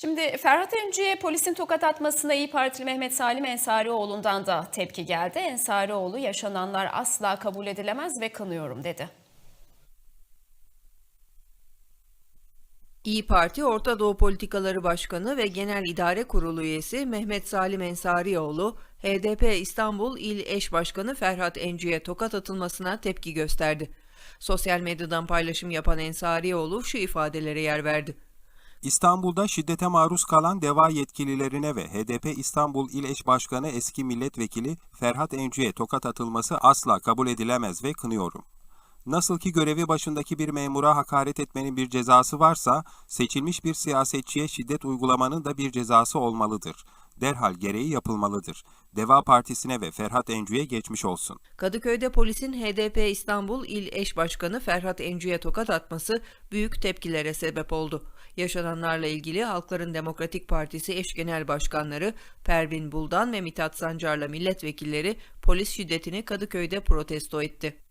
Şimdi Ferhat Öncü'ye polisin tokat atmasına İyi Partili Mehmet Salim Ensarioğlu'ndan da tepki geldi. Ensarioğlu yaşananlar asla kabul edilemez ve kınıyorum dedi. İyi Parti Orta Doğu Politikaları Başkanı ve Genel İdare Kurulu üyesi Mehmet Salim Ensarioğlu, HDP İstanbul İl Eş Başkanı Ferhat Encü'ye tokat atılmasına tepki gösterdi. Sosyal medyadan paylaşım yapan Ensarioğlu şu ifadelere yer verdi. İstanbul'da şiddete maruz kalan DEVA yetkililerine ve HDP İstanbul İl Eş Başkanı eski milletvekili Ferhat Encü'ye tokat atılması asla kabul edilemez ve kınıyorum. Nasıl ki görevi başındaki bir memura hakaret etmenin bir cezası varsa, seçilmiş bir siyasetçiye şiddet uygulamanın da bir cezası olmalıdır. Derhal gereği yapılmalıdır. DEVA Partisi'ne ve Ferhat Encü'ye geçmiş olsun. Kadıköy'de polisin HDP İstanbul İl Eş Başkanı Ferhat Encü'ye tokat atması büyük tepkilere sebep oldu. Yaşananlarla ilgili Halkların Demokratik Partisi eş genel başkanları Pervin Buldan ve Mithat Sancar'la milletvekilleri polis şiddetini Kadıköy'de protesto etti.